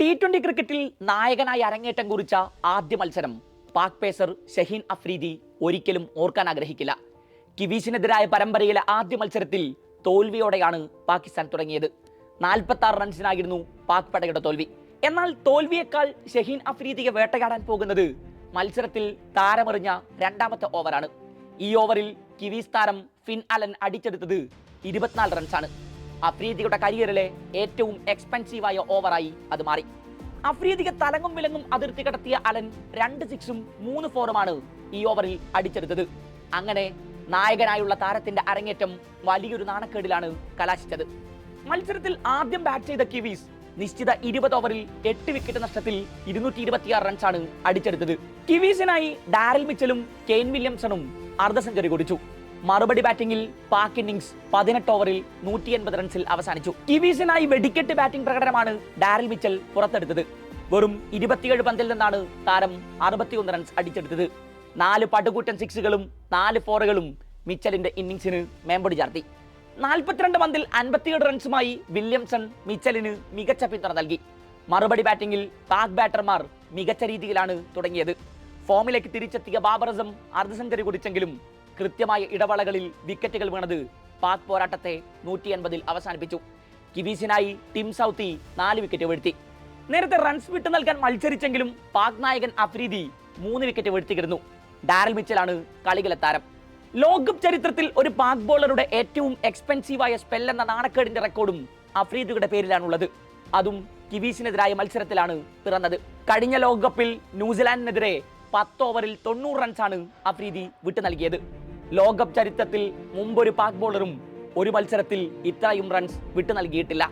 T twenty ക്രിക്കറ്റിൽ നായകനായി അരങ്ങേറ്റം കുറിച്ച ആദ്യ മത്സരം പാക് പേസർ ഷഹീൻ അഫ്രീദി ഒരിക്കലും ഓർക്കാൻ ആഗ്രഹിക്കില്ല. കിവീസിനെതിരായ പരമ്പരയിലെ ആദ്യ മത്സരത്തിൽ തോൽവിയോടെയാണ് പാകിസ്ഥാൻ തുടങ്ങിയത്. നാൽപ്പത്തി ആറ് റൺസിനായിരുന്നു പാക് പടയുടെ തോൽവി. എന്നാൽ തോൽവിയേക്കാൾ ഷഹീൻ അഫ്രീദിയെ വേട്ടയാടാൻ പോകുന്നത് മത്സരത്തിൽ താരമെറിഞ്ഞ രണ്ടാമത്തെ ഓവറാണ് ഈ ഓവറിൽ കിവീസ് താരം ഫിൻ അലൻ അടിച്ചെടുത്തത് ഇരുപത്തിനാല് റൺസാണ് അഫ്രീദിയുടെ കരിയറിലെ ഏറ്റവും എക്സ്പെൻസീവായ ഓവറായി അത് മാറി. അഫ്രീദിക്ക് തലങ്ങും വിലങ്ങും അതിർത്തി കടത്തിയ അലൻ രണ്ട് സിക്സും മൂന്ന് ഫോറുമാണ് ഈ ഓവറിൽ അടിച്ചെടുത്തത്. അങ്ങനെ നായകനായുള്ള താരത്തിന്റെ അരങ്ങേറ്റം വലിയൊരു നാണക്കേടിലാണ് കലാശിച്ചത്. മത്സരത്തിൽ ആദ്യം ബാറ്റ് ചെയ്ത കിവീസ് നിശ്ചിത ഇരുപത് ഓവറിൽ എട്ട് വിക്കറ്റ് നഷ്ടത്തിൽ ഇരുന്നൂറ്റി ഇരുപത്തിയാറ് റൺസാണ് അടിച്ചെടുത്തത്. കിവീസിനായി ഡാരൽ മിച്ചലും കെയിൻ വില്യംസണും അർദ്ധ സെഞ്ചുറി കുറിച്ചു. മറുപടി ബാറ്റിംഗിൽ പാക് ഇന്നിംഗ്സ് പതിനെട്ട് ഓവറിൽ നൂറ്റി എൺപത് റൺസിൽ അവസാനിച്ചു. കിവീസിനായി വെടിക്കെട്ട് ബാറ്റിംഗ് പ്രകടനമാണ് ഡാരൽ മിച്ചൽ പുറത്തെടുത്തത്. വെറും ഇരുപത്തിയേഴ് പന്തിൽ നിന്നാണ് താരം അറുപത്തിയൊന്ന് റൺസ് അടിച്ചെടുത്തത്. നാല് പടുകൂറ്റൻ സിക്സുകളും നാല് ഫോറുകളും മിച്ചലിന്റെ ഇന്നിംഗ്സിന് മേമ്പൊടി ചാർത്തി. നാൽപ്പത്തിരണ്ട് പന്തിൽ അൻപത്തിയേഴ് റൺസുമായി വില്യംസൺ മിച്ചലിന് മികച്ച പിന്തുണ നൽകി. മറുപടി ബാറ്റിംഗിൽ പാക് ബാറ്റർമാർ മികച്ച രീതിയിലാണ് തുടങ്ങിയത്. ഫോമിലേക്ക് തിരിച്ചെത്തിയ ബാബർ അസം അർദ്ധ സെഞ്ചുറി കുറിച്ചെങ്കിലും കൃത്യമായ ഇടവേളകളിൽ വിക്കറ്റുകൾ വീണത് പാക് പോരാട്ടത്തെ നൂറ്റി എൺപതിൽ അവസാനിപ്പിച്ചു. കിവീസിനായി ടിം സൗത്തി നാല് വിക്കറ്റ് വീഴ്ത്തി. നേരത്തെ റൺസ് വിട്ടു നൽകാൻ മത്സരിച്ചെങ്കിലും പാക് നായകൻ അഫ്രീദി മൂന്ന് വിക്കറ്റ് വീഴ്ത്തിക്കിരുന്നു ഡാരൽ മിച്ചലാണ് കളികളെ താരം. ലോകകപ്പ് ചരിത്രത്തിൽ ഒരു പാക് ബോളറുടെ ഏറ്റവും എക്സ്പെൻസീവായ സ്പെൽ എന്ന നാണക്കേടിന്റെ റെക്കോർഡും അഫ്രീദിയുടെ പേരിലാണുള്ളത്. അതും കിവീസിനെതിരായ മത്സരത്തിലാണ് പിറന്നത്. കഴിഞ്ഞ ലോകകപ്പിൽ ന്യൂസിലാൻഡിനെതിരെ പത്ത് ഓവറിൽ തൊണ്ണൂറ് റൺസാണ് അഫ്രീദി വിട്ടു നൽകിയത്. ലോകകപ്പ് ചരിത്രത്തിൽ മുമ്പൊരു പാക് ബോളറും ഒരു മത്സരത്തിൽ ഇത്രയും റൺസ് വിട്ടു നൽകിയിട്ടില്ല.